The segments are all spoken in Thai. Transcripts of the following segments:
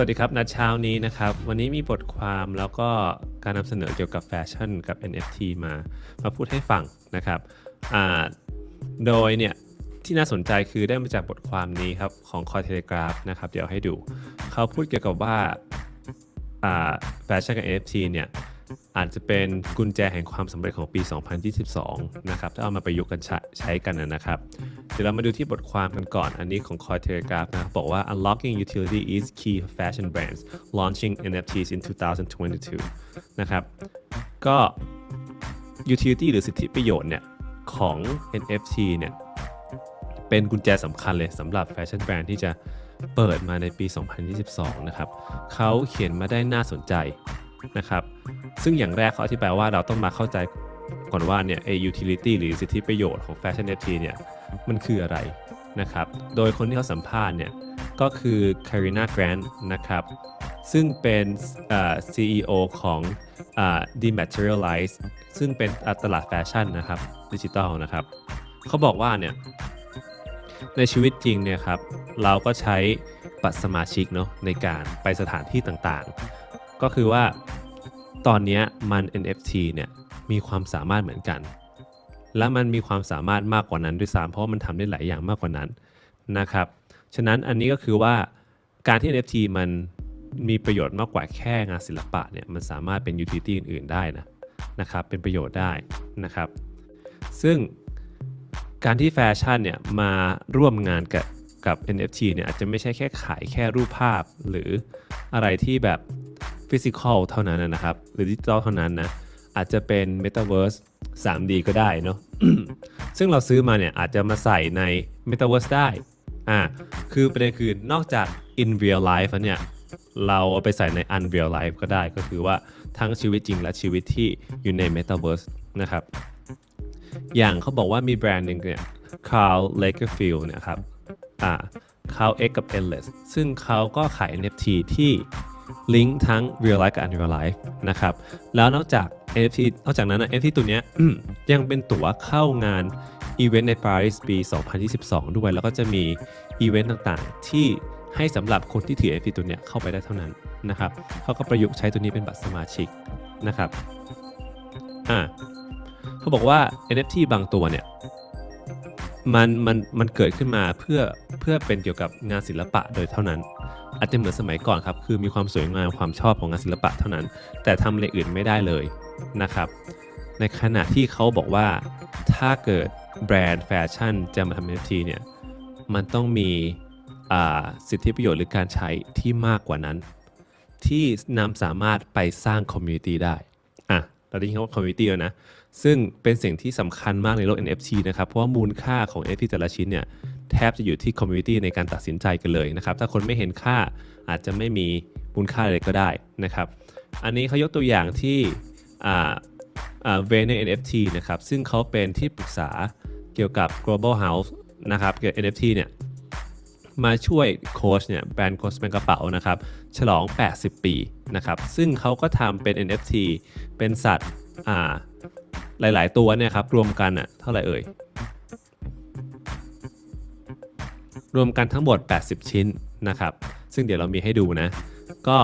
วัสดีครับนัดเช้านี้นะครับ วันนี้มีบทความแล้วก็การนำเสนอเกี่ยวกับแฟชั่นกับ NFT มามาพูดให้ฟังนะครับโดยเนี่ยที่น่าสนใจคือได้มาจากบทความนี้ครับของคอเทเลกราฟนะครับ เดี๋ยวให้ดู เขาพูดเกี่ยวกับว่าแฟชั่นกับ NFT เนี่ย อาจจะเป็นกุญแจแห่งความสำเร็จของปี 2022 นะครับ ถ้าเอามาประยุกต์กันใช้ใช้กันนะครับ เดี๋ยวเรามาดูที่บทความกันก่อน อันนี้ของ Cointelegraph นะบอกว่า unlocking utility is key for fashion brands launching NFTs in 2022 นะครับ ก็ utility หรือสิทธิประโยชน์เนี่ย ของ NFT เนี่ย เป็นกุญแจสำคัญเลยสำหรับแฟชั่นแบรนด์ที่จะเปิดมาในปี 2022 นะครับ เขาเขียนมาได้น่าสนใจ นะครับซึ่งอย่างแรกเขาอธิบายว่าเราต้องมาเข้าใจก่อนว่าเนี่ยไอ้ utility หรือสิทธิประโยชน์ของแฟชั่น NFT เนี่ยมันคืออะไรนะครับโดยคนที่เขาสัมภาษณ์เนี่ยก็คือ Karina Grant นะครับซึ่งเป็นเอ่อ CEO ของ Dematerialize ซึ่งเป็นตลาดแฟชั่นนะครับดิจิตอลนะครับเขาบอกว่าเนี่ยในชีวิตจริงเนี่ยครับเราก็ใช้บัตรสมาชิกเนาะในการไปสถานที่ต่างๆ ก็คือว่าตอนนี้มัน NFT เนี่ยมีความสามารถเหมือนกัน และมันมีความสามารถมากกว่านั้นด้วยซ้ำเพราะมันทำได้หลายอย่างมากกว่านั้นนะครับ ฉะนั้นอันนี้ก็คือว่าการที่ NFT มันมีประโยชน์มากกว่าแค่งานศิลปะเนี่ยมันสามารถเป็น utility อื่นๆได้นะนะครับเป็นประโยชน์ได้นะครับ ซึ่งการที่แฟชั่นเนี่ยมาร่วมงานกับกับ NFT เนี่ยอาจจะไม่ใช่แค่ขายแค่รูปภาพหรืออะไรที่แบบ ฟิสิกอลเท่านั้นนะครับ หรือดิจิตอลเท่านั้นนะ อาจจะเป็น Metaverse 3D ก็ได้เนาะซึ่งเราซื้อมาเนี่ยอาจจะมาใส่ใน Metaverse ได้อ่าคือประเด็นคือนอกจาก in real life แล้วเนี่ยเราเอาไปใส่ใน unreal life ก็ได้ก็คือว่าทั้งชีวิตจริงและชีวิตที่อยู่ใน Metaverse นะครับ อย่างเขาบอกว่ามีแบรนด์หนึ่งเนี่ย Carl Lagerfeld นี่ยครับอ่า Carl X กับ Endless ซึ่งเขาก็ขาย NFT ที่ ลิงก์ทั้ง real life กับ unreal life นะครับ แล้วนอกจาก NFT นอกจากนั้นนะ NFT ตัวเนี้ยยังเป็นตั๋วเข้างานอีเวนต์ในปารีสปี 2022 ด้วย แล้วก็จะมีอีเวนต์ต่างๆ ที่ให้สำหรับคนที่ถือ NFT ตัวเนี้ยเข้าไปได้เท่านั้นนะครับเขาก็ประยุกต์ใช้ตัวนี้เป็นบัตรสมาชิกนะครับอ่าเขาบอกว่า NFT บางตัวเนี่ย มันมันมันเกิดขึ้นมาเพื่อเพื่อเป็นเกี่ยวกับงานศิลปะโดยเท่านั้น อาจจะเหมือนสมัยก่อนครับ คือมีความสวยงามความชอบของงานศิลปะเท่านั้น แต่ทำอะไรอื่นไม่ได้เลยนะครับ ในขณะที่เขาบอกว่าถ้าเกิดแบรนด์แฟชั่นจะมาทำ NFT เนี่ยมันต้องมีอ่าสิทธิประโยชน์หรือการใช้ที่มากกว่านั้น ที่นำสามารถไปสร้างคอมมูนิตี้ได้อะเราได้ยินคำว่าคอมมูนิตี้แล้วนะ ซึ่งเป็นสิ่งที่สำคัญมากในโลก NFT นะครับ เพราะว่ามูลค่าของ NFT แต่ละชิ้นเนี่ยแทบจะอยู่ที่คอมมูนิตี้ในการตัดสินใจกันเลยนะครับ ถ้าคนไม่เห็นค่าอาจจะไม่มีมูลค่าอะไรก็ได้นะครับ อันนี้เขายกตัวอย่างที่อ่าอ่า Vayner NFT นะครับ ซึ่งเขาเป็นที่ปรึกษาเกี่ยวกับ global house นะครับเกี่ยวกับ NFT เนี่ยมาช่วยโค้ชเนี่ยแบรนด์โค้ชเป็นกระเป๋านะครับ ฉลอง 80 ปีนะครับ ซึ่งเขาก็ทำเป็น NFT เป็นสัตว์อ่า หลาย ๆ ตัวเนี่ยครับรวมกันอะเท่าไหร่เอ่ย รวมกันทั้งหมด 80 ชิ้นนะครับ ซึ่งเดี๋ยวเรามีให้ดูนะ ก็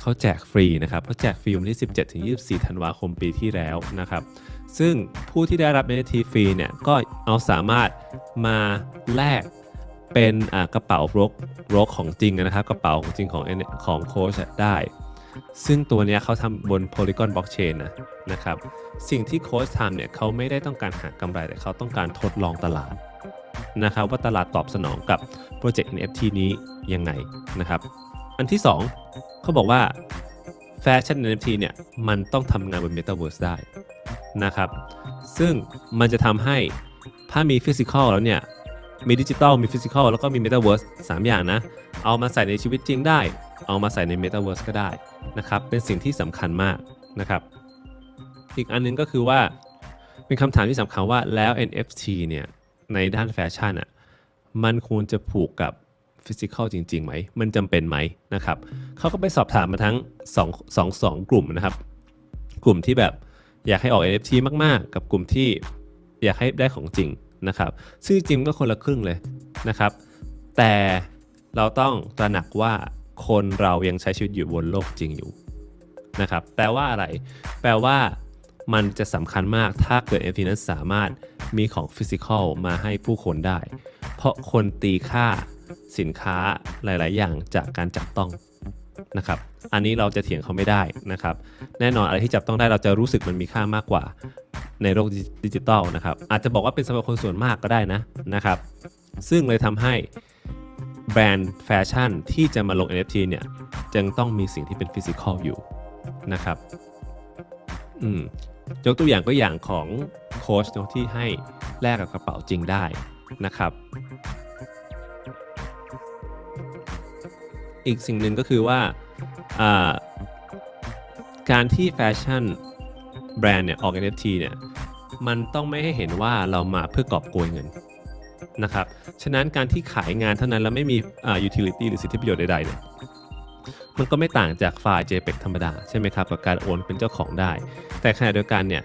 เขาแจกฟรีนะครับเขาแจกฟรีวันที่ 17ถึง24 ธันวาคมปีที่แล้วนะครับ ซึ่งผู้ที่ได้รับ NFT ฟรีเนี่ยก็เอาสามารถมาแลกเป็นกระเป๋ารกรกของจริงนะครับ กระเป๋าของจริงของของโค้ชได้ ซึ่งตัวนี้เขาทำบน Polygon Blockchain นะนะครับ สิ่งที่โค้ชทำเนี่ยเขาไม่ได้ต้องการหากำไรแต่เขาต้องการทดลองตลาดนะครับว่าตลาดตอบสนองกับโปรเจกต์ NFT นี้ยังไงนะครับ อันที่ 2เขาบอกว่าแฟชั่น NFT เนี่ยมันต้องทำงานบน Metaverse ได้นะครับ ซึ่งมันจะทำให้ถ้ามีฟิสิกอลแล้วเนี่ยมีดิจิตอลมีฟิสิกอลแล้วก็มี Metaverse 3อย่างนะ เอามาใส่ในชีวิตจริงได้ เอามาใส่ใน Metaverse ก็ได้นะครับ เป็นสิ่งที่สำคัญมากนะครับ อีกอันหนึงก็คือว่าเป็นคำถามที่สำคัญว่าแล้ว NFT เนี่ยในด้านแฟชั่นอะมันควรจะผูกกับฟิสิกอลจริงๆไหม มันจำเป็นไหมนะครับเขาก็ไปสอบถามมาทั้ง2 2 2 กลุ่มนะครับ กลุ่มที่แบบอยากให้ออก NFT มากๆ กับกลุ่มที่อยากให้ได้ของจริงนะครับ ซึ่งจริงก็คนละครึ่งเลยนะครับ แต่เราต้องตระหนักว่า คนเรายังใช้ชีวิตอยู่บนโลกจริงอยู่นะครับแปลว่าอะไร แปลว่ามันจะสำคัญมากถ้าเกิด NFT นั้นสามารถมีของฟิสิกอลมาให้ผู้คนได้ เพราะคนตีค่าสินค้าหลาย ๆ อย่างจากการจับต้องนะครับ อันนี้เราจะเถียงเขาไม่ได้นะครับ แน่นอนอะไรที่จับต้องได้เราจะรู้สึกมันมีค่ามากกว่า ในโลกดิจิตอลนะครับ อาจจะบอกว่าเป็นสำหรับคนส่วนมากก็ได้นะนะครับ ซึ่งเลยทำให้ แบรนด์แฟชั่นที่จะมาลง NFT เนี่ยจึงต้องมีสิ่งที่เป็นฟิสิกอลอยู่นะครับอืมยกตัวอย่างก็อย่างของโค้ชเนอะที่ให้แลกกับกระเป๋าจริงได้นะครับ อีกสิ่งหนึ่งก็คือว่าอ่าการที่แฟชั่นแบรนด์เนี่ยออก NFT เนี่ยมันต้องไม่ให้เห็นว่าเรามาเพื่อกอบโกยเงินนะครับ ฉะนั้นการที่ขายงานเท่านั้นแล้วไม่มีอ่า utility หรือสิทธิประโยชน์ใดๆเนี่ยมันก็ไม่ต่างจากไฟล์ JPEG ธรรมดา ใช่ไหมครับกับการโอนเป็นเจ้าของได้ แต่ขณะเดียวกันเนี่ย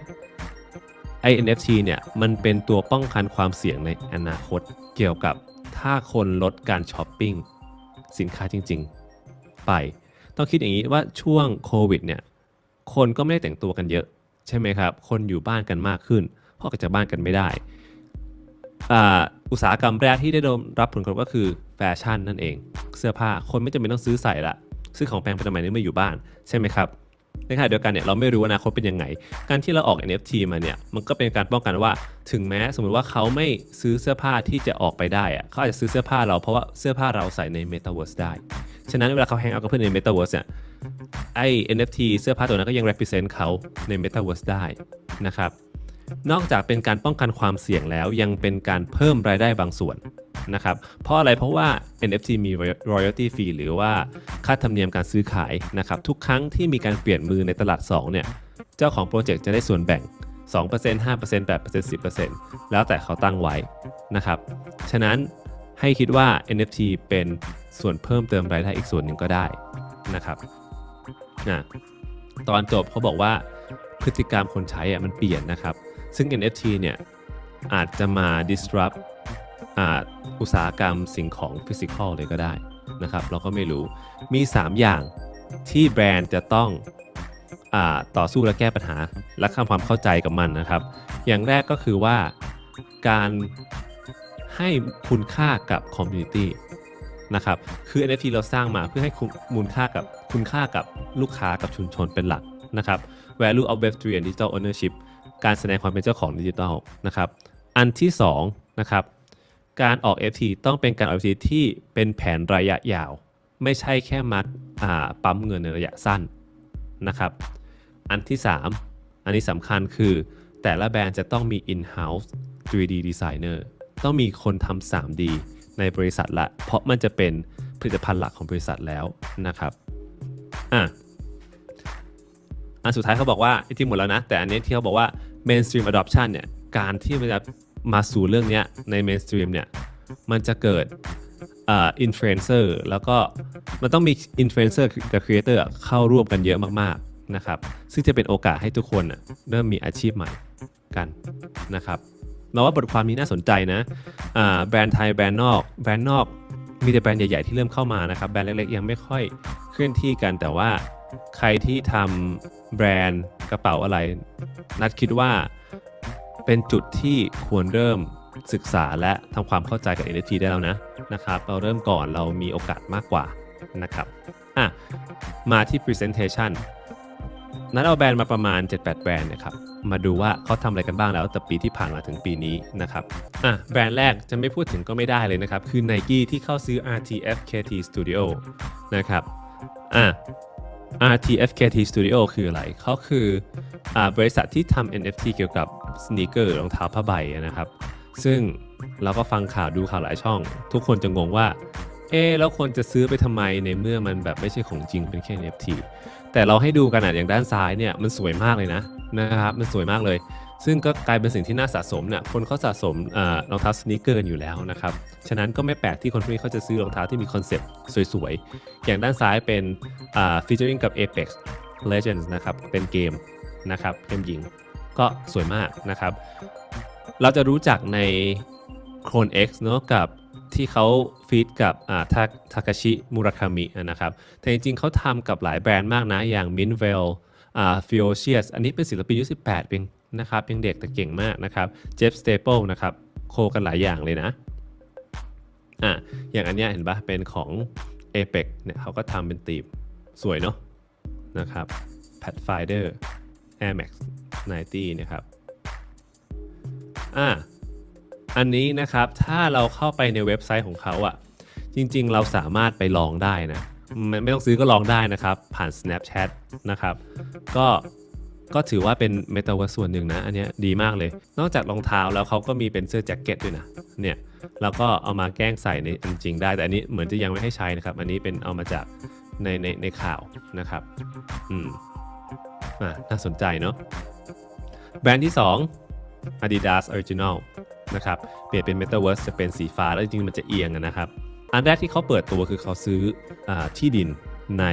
ไอ NFT เนี่ยมันเป็นตัวป้องกันความเสี่ยงในอนาคตเกี่ยวกับถ้าคนลดการช้อปปิ้งสินค้าจริง ๆ ไป ต้องคิดอย่างนี้ว่าช่วงโควิดเนี่ยคนก็ไม่ได้แต่งตัวกันเยอะ ใช่ไหมครับ คนอยู่บ้านกันมากขึ้นเพราะออกจากบ้านกันไม่ได้ อุตสาหกรรมแรกที่ได้รับผลกระทบก็คือแฟชั่นนั่นเอง เสื้อผ้าคนไม่จำเป็นต้องซื้อใส่ละซื้อของแพงไปทำไมนี่ยเมื่ออยู่บ้านใช่ไหมครับในขณะเดียวกันเนี่ยเราไม่รู้อนาคตเป็นยังไง การที่เราออก NFT มาเนี่ยมันก็เป็นการป้องกันว่าถึงแม้สมมติว่าเขาไม่ซื้อเสื้อผ้าที่จะออกไปได้อะเขาอาจจะซื้อเสื้อผ้าเราเพราะว่าเสื้อผ้าเราใส่ใน Metaverse ได้ ฉะนั้นเวลาเขาแฮงเอากับเพื่อนใน Metaverse เนี่ยไอ้ NFT เสื้อผ้าตัวนั้นก็ยัง represent เขาใน Metaverse ได้นะครับ นอกจากเป็นการป้องกันความเสี่ยงแล้วยังเป็นการเพิ่มรายได้บางส่วนนะครับ เพราะอะไรเพราะว่า NFT มี royalty fee หรือว่าค่าธรรมเนียมการซื้อขายนะครับ ทุกครั้งที่มีการเปลี่ยนมือในตลาด 2 เนี่ย เจ้าของโปรเจกต์จะได้ส่วนแบ่ง 2% 5% 8% 10%แล้วแต่เขาตั้งไว้นะครับ ฉะนั้นให้คิดว่า NFT เป็นส่วนเพิ่มเติมรายได้อีกส่วนหนึ่งก็ได้นะครับนะตอนจบเขาบอกว่าพฤติกรรมคนใช้อะมันเปลี่ยนนะครับ ซึ่ง NFT เนี่ยอาจจะมา disrupt อุตสาหกรรมสิ่งของฟิสิกอลเลยก็ได้นะครับ เราก็ไม่รู้มี 3 อย่างที่แบรนด์จะต้องอต่อสู้และแก้ปัญหา และทำความเข้าใจกับมันนะครับ อย่างแรกก็คือว่าการให้คุณค่ากับคอมมูนิตี้นะครับ คือ NFT เราสร้างมาเพื่อให้มูลค่ากับคุณค่ากับลูกค้ากับชุมชนเป็นหลักนะครับ value of web 3 and digital ownership การแสดงความเป็นเจ้าของดิจิทัลนะครับ อันที่2นะครับ การออก FT ต้องเป็นการออก FT ที่เป็นแผนระยะยาว ไม่ใช่แค่มัดปั๊มเงินในระยะสั้นนะครับ อันที่ 3 อันนี้สำคัญคือแต่ละแบรนด์จะต้องมี in-house 3D designer ต้องมีคนทำ 3D ในบริษัทละ เพราะมันจะเป็นผลิตภัณฑ์หลักของบริษัทแล้วนะครับอะอันสุดท้ายเขาบอกว่าที่หมดแล้วนะ แต่อันนี้ที่เขาบอกว่า mainstream adoption เนี่ยการที่มันจะมาสู่เรื่องนี้ใน mainstream เนี่ยมันจะเกิดอ่า influencer แล้วก็มันต้องมี influencer กับ creator อะเข้าร่วมกันเยอะมากๆนะครับ ซึ่งจะเป็นโอกาสให้ทุกคนเริ่มมีอาชีพใหม่กันนะครับเราว่าบทความนี้น่าสนใจนะแบรนด์ไทยแบรนด์นอกแบรนด์นอกมีแต่แบรนด์ใหญ่ๆที่เริ่มเข้ามานะครับแบรนด์เล็กๆยังไม่ค่อยเคลื่อนที่กันแต่ว่า ใครที่ทำแบรนด์กระเป๋าอะไร นัดคิดว่าเป็นจุดที่ควรเริ่มศึกษาและทำความเข้าใจกับ NFT ได้แล้วนะนะครับ เราเริ่มก่อนเรามีโอกาสมากกว่านะครับอะมาที่ Presentation นัดเอาแบรนด์มาประมาณ 7-8 แบรนด์นะครับ มาดูว่าเขาทำอะไรกันบ้างแล้วแต่ปีที่ผ่านมาถึงปีนี้นะครับอะแบรนด์แรกจะไม่พูดถึงก็ไม่ได้เลยนะครับ คือ Nike ที่เข้าซื้อ RTFKT Studio นะครับอะ RTFKT Studio คืออะไร เขาคืออบริษัทที่ทำ NFT เกี่ยวกับสนคเกอร์รองเท้าผ้าใบนะครับ ซึ่งเราก็ฟังข่าวดูข่าวหลายช่อง ทุกคนจะงงว่า เอ๊แล้วคนจะซื้อไปทำไมในเมื่อมันแบบไม่ใช่ของจริงเป็นแค่ NFT แต่เราให้ดูกันอะอย่างด้านซ้ายเนี่ยมันสวยมากเลยนะนะครับ มันสวยมากเลย ซึ่งก็กลายเป็นสิ่งที่น่าสะสมเนี่ยคนเขาสะสมรองเท้าสน e เกอร์กันอยู่แล้วนะครับ ฉะนั้นก็ไม่แปลกที่คนพวกนี้เขาจะซื้อรองเท้าที่มีคอนเซปต์สวยๆ อย่างด้านซ้ายเป็นอ่า featuring กับ Apex Legends นะครับ เป็นเกมนะครับเกมยิงก็สวยมากนะครับ เราจะรู้จักใน Clone X เนอะกับที่เขาฟีดกับอ่าทาทาคาชิมูราคามินะครับ แต่จริงๆเขาทำกับหลายแบรนด์มากนะ อย่าง m i n v e l อ่า f i o c i u s อันนี้เป็นศิลปินยุ18เพียง นะครับยังเด็กแต่เก่งมากนะครับ Jeff Staple นะครับโคกันหลายอย่างเลยนะอะอย่างอันเนี้ยเห็นปะเป็นของ Apex เนี่ยเขาก็ทำเป็นตีมสวยเนาะนะครับ Pathfinder Air Max 90นะครับอะอันนี้นะครับถ้าเราเข้าไปในเว็บไซต์ของเขาอะ่ะจริงๆ เราสามารถไปลองได้นะไม่ไม่ต้องซื้อก็ลองได้นะครับ ผ่าน Snapchat นะครับ ก็ ก็ถือว่าเป็น m e t a เวิร์สส่วนหนึ่งนะ อันนี้ดีมากเลย นอกจากรองเท้าแล้วเขาก็มีเป็นเสื้อแจ็คเก็ตด้วยนะ เนี่ยแล้วก็เอามาแกล้งใส่ในจริงได้ แต่อันนี้เหมือนจะยังไม่ให้ใช้นะครับ อันนี้เป็นเอามาจากในในในข่าวนะครับ อืม อ่าน่าสนใจเนาะ แบรนด์ที่ 2 Adidas Original นะครับ เปลี่ยนเป็น Metaverse จะเป็นสีฟ้าแล้วจริงๆมันจะเอียงนะครับ อันแรกที่เขาเปิดตัวคือเขาซื้ออที่ดิน ใน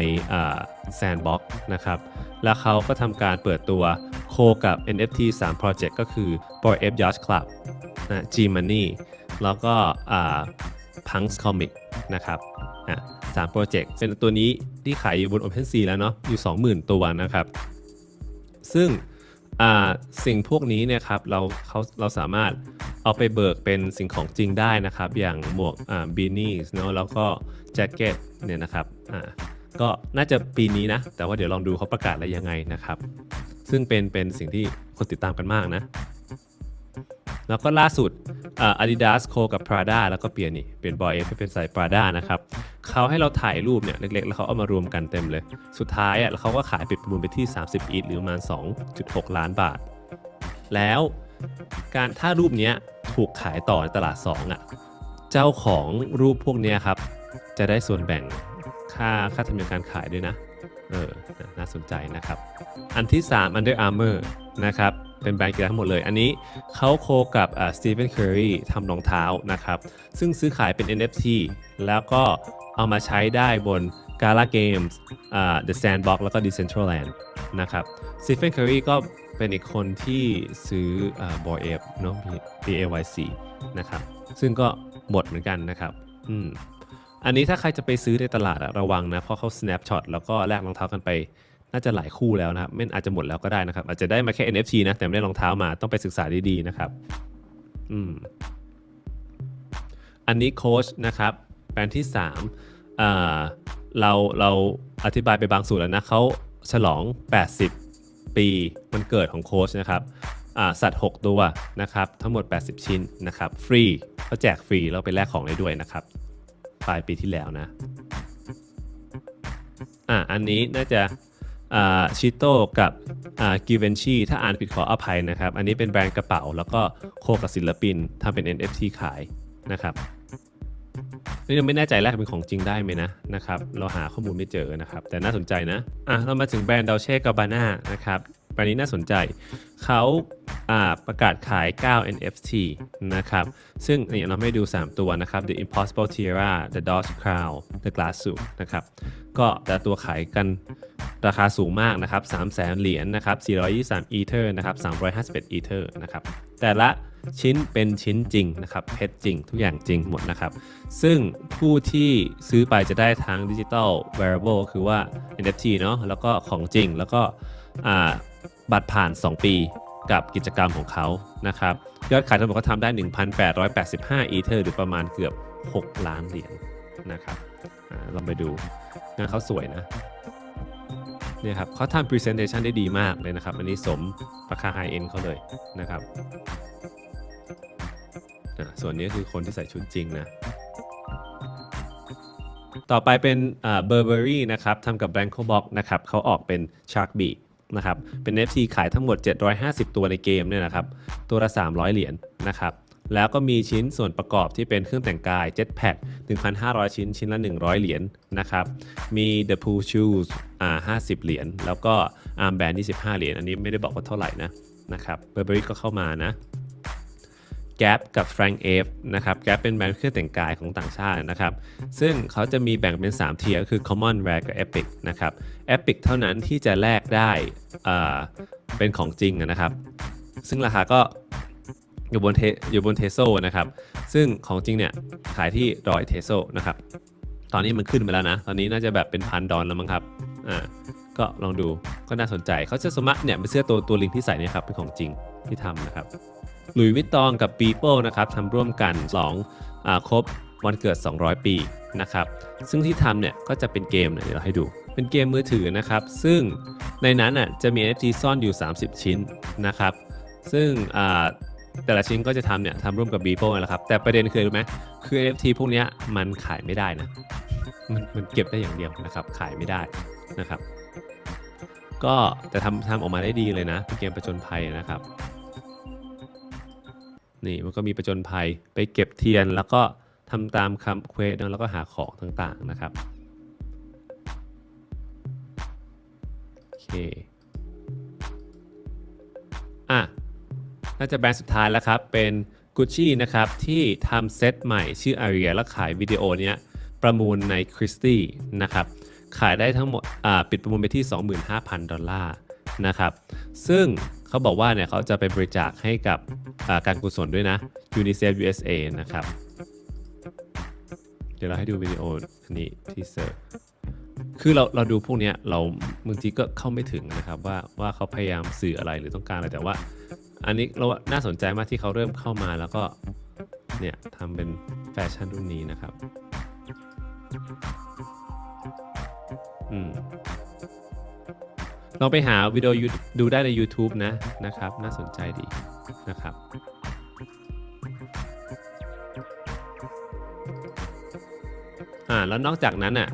แซนบ็อกนะครับ แล้วเขาก็ทำการเปิดตัวโคกับ NFT 3 Project ก็คือ Boy F Yacht Club นะ G Money แล้วก็ Punks Comic นะครับอะสามโปรเจกต์เป็นตัวนี้ที่ขายอยู่บน OpenSea แล้วเนาะอยู่ 20,000 ตัวนะครับ ซึ่งอ่าสิ่งพวกนี้เนี่ยครับเราเขาเราสามารถเอาไปเบิกเป็นสิ่งของจริงได้นะครับ อย่างหมวกอ่าบีนี่เนาะแล้วก็แจ็คเก็ตเนี่ยนะครับอ่า ก็น่าจะปีนี้นะ แต่ว่าเดี๋ยวลองดูเขาประกาศอะไรยังไงนะครับ ซึ่งเป็นเป็นสิ่งที่คนติดตามกันมากนะ แล้วก็ล่าสุดอา Adidas โคกับ Prada แล้วก็เปลี่ยนนี่เปลี่ยนบอยเอฟเป็นใส่ Prada นะครับเขาให้เราถ่ายรูปเนี่ยเล็กๆ แล้วเขาเอามารวมกันเต็มเลย สุดท้ายอะเขาก็ขายปิดประมูลไปที่ 30 อีทหรือประมาณ 2.6 ล้านบาท แล้วการถ้ารูปเนี้ยถูกขายต่อในตลาด2อะเจ้าของรูปพวกเนี้ยครับ จะได้ส่วนแบ่ง ค่าค่าธรรมเนียมการขายด้วยนะ เออ น่าสนใจนะครับ อันที่ 3 Under Armour นะครับ เป็นแบรนด์กีฬาทั้งหมดเลย อันนี้เขาโคกับอ่า Stephen Curry ทำรองเท้านะครับ ซึ่งซื้อขายเป็น NFT แล้วก็เอามาใช้ได้บน Gala Games The Sandbox แล้วก็ Decentraland นะครับ Stephen Curry ก็เป็นอีกคนที่ซื้ออ่า Boy F เนาะ BAYC นะครับ ซึ่งก็หมดเหมือนกันนะครับ อืม อันนี้ถ้าใครจะไปซื้อในตลาดอะระวังนะเพราะเขา snapshot แล้วก็แลกรองเท้ากันไป น่าจะหลายคู่แล้วนะครับไม่อาจจะหมดแล้วก็ได้นะครับ อาจจะได้มาแค่ NFT นะแต่ไม่ได้รองเท้ามาต้องไปศึกษาดีๆนะครับ อืม อันนี้โค้ชนะครับแบรนด์ที่3อ่าเราเราอธิบายไปบางส่วนแล้วนะเขาฉลอง 80 ปีมันเกิดของโค้ชนะครับสัตว์ 6 ตัวนะครับ ทั้งหมด 80 ชิ้นนะครับ ฟรีเขาแจกฟรี แล้วไปแลกของได้ด้วยนะครับ ลายปีที่แล้วนะ อ่าอันนี้น่าจะชิโต้กับกิเวนชีถ้าอ่านผิดขออภัยนะครับ อันนี้เป็นแบรนด์กระเป๋า แล้วก็โคกับศิลปินทำเป็น NFT ขายนะครับนี่ยังไม่แน่ใจแรกเป็นของจริงได้ไหมนะนะครับ เราหาข้อมูลไม่เจอนะครับ แต่น่าสนใจนะอะเรามาถึงแบรนด์ด l เช่กาบาน่านะครับแบรนด์นี้น่าสนใจ เขา ประกาศขาย 9 NFT นะครับ ซึ่งนี่เราไม่ดู 3 ตัวนะครับ The Impossible Tiara The Dodge Crown The Glass Suit นะครับ ก็แต่ตัวขายกันราคาสูงมากนะครับ 3 0 0 0 0 0เหรียญนะครับ 423 Ether นะครับ 351 Ether นะครับ แต่ละชิ้นเป็นชิ้นจริงนะครับ เพชรจริง ทุกอย่างจริงหมดนะครับ ซึ่งผู้ที่ซื้อไปจะได้ทั้งดิจิ t a ล wearable คือว่า NFT เนาะ แล้วก็ของจริง แล้วก็บัตรผ่าน 2 ปี กับกิจกรรมของเขานะครับยอดขายทั้งหมดก็ทำได้ 1,885 อีเทอร์หรือประมาณเกือบ 6 ล้านเหรียญนะครับลองไปดูงานเขาสวยนะเนี่ยครับเขาทำ presentation ได้ดีมากเลยนะครับ อันนี้สมราคา high end เขาเลยนะครับส่วนนี้คือคนที่ใส่ชุดจริงนะ ต่อไปเป็นอ่า Burberry นะครับทำกับ Blanco Box นะครับเขาออกเป็น Shark b e นะครับเป็น NFT ขายทั้งหมด 750 ตัวในเกมเนี่ยนะครับตัวละ 300 เหรียญนะครับแล้วก็มีชิ้นส่วนประกอบที่เป็นเครื่องแต่งกาย Jetpack 1,500 ชิ้น ชิ้นละ 100 เหรียญนะครับ มี The Pool Shoes อ่า50 เหรียญ แล้วก็ Armband 25 เหรียญ อันนี้ไม่ได้บอกว่าเท่าไหร่นะนะครับ Burberry ก็เข้ามานะ Gap กับ Frank F นะครับ Gap เป็นแบรนด์เครื่องแต่งกายของต่างชาตินะครับ ซึ่งเขาจะมีแบ่งเป็น 3 เทียร์ก็คือ Common Rare กับ Epic นะครับ Epic เท่านั้นที่จะแลกได้อ่าเป็นของจริงนะครับ ซึ่งราคาก็อยู่บนเทอยู่บนเทโซนะครับ ซึ่งของจริงเนี่ยขายที่รอยเทโซนะครับ ตอนนี้มันขึ้นไปแล้วนะ ตอนนี้น่าจะแบบเป็นพันดอลแล้วมั้งครับ อ่า ก็ลองดู ก็น่าสนใจ เขาเสื้อสมัครเนี่ยเป็นเสื้อตัวตัวลิงที่ใส่เนี่ยครับเป็นของจริงที่ทำนะครับ หลุยวิตตองกับปีโป้นะครับทำร่วมกัน2อ่าครบวันเกิด 200 ปีนะครับซึ่งที่ทำเนี่ยก็จะเป็นเกมเดี๋ยวเราให้ดู เป็นเกมมือถือนะครับ ซึ่งในนั้นอะจะมี NFT ซ่อนอยู่ 30 ชิ้นนะครับ ซึ่งอ่าแต่ละชิ้นก็จะทำเนี่ยทำร่วมกับ b ีโป้แหละครับ แต่ประเด็นคือรู้ไหมคือ NFT พวกนี้มันขายไม่ได้นะ มันมันเก็บได้อย่างเดียวนะครับ ขายไม่ได้นะครับ ก็แต่ทำทำออกมาได้ดีเลยนะเป็นเกมประจนภัยนะครับ นี่มันก็มีประจนภัยไปเก็บเทียน แล้วก็ทำตามคำเควสแล้วก็หาของต่างๆนะครับโอเคอะน่าจะแบรนด์สุดท้ายแล้วครับ เป็น Gucci นะครับที่ทำเซตใหม่ชื่อ Aria แล้วขายวิดีโอเนี้ยประมูลใน Christie นะครับขายได้ทั้งหมดปิดประมูลไปที่ 25,000 ดอลลาร์นะครับ ซึ่ง เขาบอกว่าเนี่ยเขาจะไปบริจาคให้กับการกุศลด้วยนะ UNICEF USA นะครับ เดี๋ยวเราให้ดูวิดีโออันนี้ที่เซอร์คือเราเราดูพวกเนี้ยเราบางทีก็เข้าไม่ถึงนะครับว่าว่าเขาพยายามสื่ออะไรหรือต้องการอะไรแต่ว่า อันนี้เราน่าสนใจมากที่เขาเริ่มเข้ามาแล้วก็เนี่ยทำเป็นแฟชั่นรุ่นนี้นะครับ อืม ลองไปหาวิดีโอดูได้ใน YouTube นะนะครับ น่าสนใจดีนะครับอ่าแล้วนอกจากนั้นอะ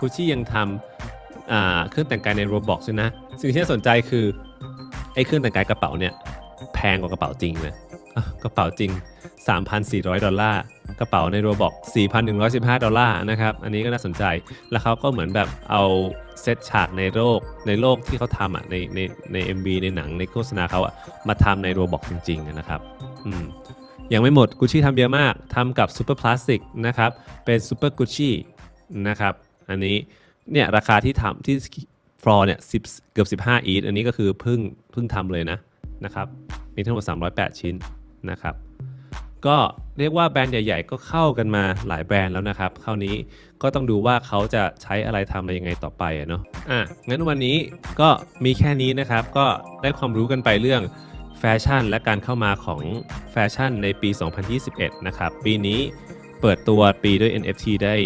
กุชชี่ยังทำอ่าเครื่องแต่งกายใน Roblox ด้วยนะ สิ่งที่น่าสนใจคือไอ้เครื่องแต่งกายกระเป๋าเนี่ยแพงกว่ากระเป๋าจริงเลยกระเป๋าจริง 3,400 ดอลลาร์ กระเป๋าใน Roblox 4,115 ดอลลาร์นะครับ อันนี้ก็น่าสนใจ แล้วเขาก็เหมือนแบบเอาเซตฉากในโลกในโลกที่เขาทำอะในในใน MV ในหนังในโฆษณาเขาอะมาทำใน Roblox จริงๆนะครับ อืมยังไม่หมดกุชชี่ทำเยอะมากทำกับซูเปอร์พลาสติกนะครับ เป็นซูเปอร์กุชชี่นะครับ อันนี้เนี่ยราคาที่ทำที่ฟลอร์เนี่ย10เกือบ 15 อีทอันนี้ก็คือเพิ่งเพิ่งทำเลยนะนะครับ มีทั้งหมด 308 ชิ้นนะครับ ก็เรียกว่าแบรนด์ใหญ่ ๆ ก็เข้ากันมาหลายแบรนด์แล้วนะครับคราวนี้ก็ต้องดูว่าเขาจะใช้อะไรทำอะไรยังไงต่อไปอะเนาะอะงั้นวันนี้ก็มีแค่นี้นะครับ ก็ได้ความรู้กันไปเรื่องแฟชั่น และการเข้ามาของแฟชั่นในปี 2021 นะครับ ปีนี้เปิดตัวปีด้วย NFT ได้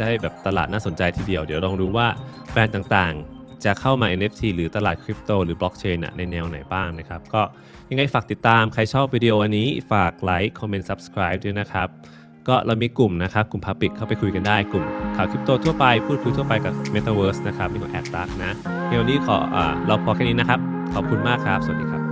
ได้แบบตลาดน่าสนใจทีเดียว เดี๋ยวลองดูว่าแบรนด์ต่างๆ จะเข้ามา NFT หรือตลาดคริปโตหรือบล็อกเชนในแนวไหนบ้างนะครับ ก็ ยังไงฝากติดตามใครชอบวิดีโออันนี้ฝากไลค์คอมเมนต์ subscribe ด้วยนะครับ ก็เรามีกลุ่มนะครับ กลุ่ม Public เข้าไปคุยกันได้กลุ่มข่าวคริปโตทั่วไปพูดคุยทั่วไปกับ Metaverse นะครับมีของแอดตักนะเดี๋ยวนี้ขออเราพอแค่นี้นะครับ ขอบคุณมากครับ สวัสดีครับ